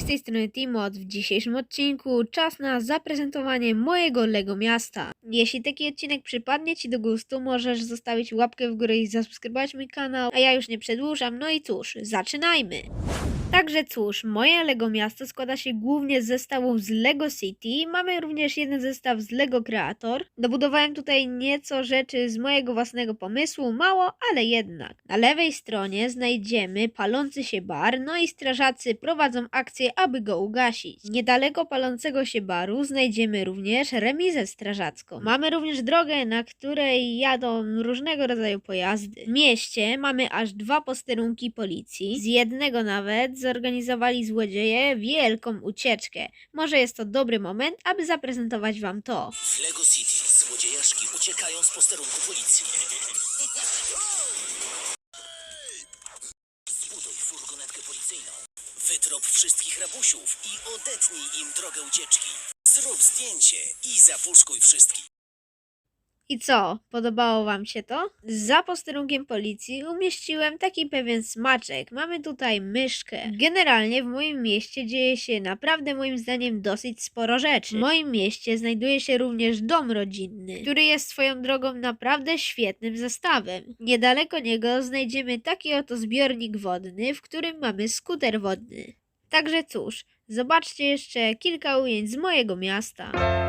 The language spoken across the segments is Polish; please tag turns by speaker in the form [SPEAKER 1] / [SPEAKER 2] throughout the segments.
[SPEAKER 1] strony Timot. W dzisiejszym odcinku czas na zaprezentowanie mojego Lego miasta. Jeśli taki odcinek przypadnie Ci do gustu, możesz zostawić łapkę w górę i zasubskrybować mój kanał, a ja już nie przedłużam, no i cóż, zaczynajmy! Także cóż, moje Lego miasto składa się głównie z zestawów z Lego City. Mamy również jeden zestaw z Lego Creator. Dobudowałem tutaj nieco rzeczy z mojego własnego pomysłu, mało, ale jednak. Na lewej stronie znajdziemy palący się bar, no i strażacy prowadzą akcję, aby go ugasić. Niedaleko palącego się baru znajdziemy również remizę strażacką. Mamy również drogę, na której jadą różnego rodzaju pojazdy. W mieście mamy aż dwa posterunki policji. Z jednego nawet zorganizowali złodzieje wielką ucieczkę. Może jest to dobry moment, aby zaprezentować Wam to.
[SPEAKER 2] W Lego City złodziejaszki uciekają z posterunku policji. Zbuduj furgonetkę policyjną. Wytrop wszystkich rabusiów i odetnij im drogę ucieczki. Zrób zdjęcie i zapuszkuj wszystkich.
[SPEAKER 1] I co, podobało Wam się to? Za posterunkiem policji umieściłem taki pewien smaczek. Mamy tutaj myszkę. Generalnie w moim mieście dzieje się naprawdę moim zdaniem dosyć sporo rzeczy. W moim mieście znajduje się również dom rodzinny, który jest swoją drogą naprawdę świetnym zestawem. Niedaleko niego znajdziemy taki oto zbiornik wodny, w którym mamy skuter wodny. Także cóż, zobaczcie jeszcze kilka ujęć z mojego miasta.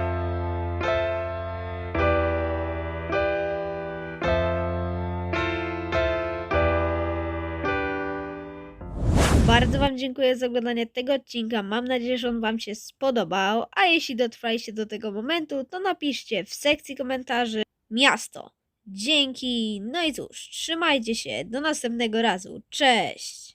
[SPEAKER 1] Bardzo Wam dziękuję za oglądanie tego odcinka. Mam nadzieję, że on Wam się spodobał. A jeśli dotrwaliście do tego momentu, to napiszcie w sekcji komentarzy miasto. Dzięki. No i cóż, trzymajcie się. Do następnego razu. Cześć.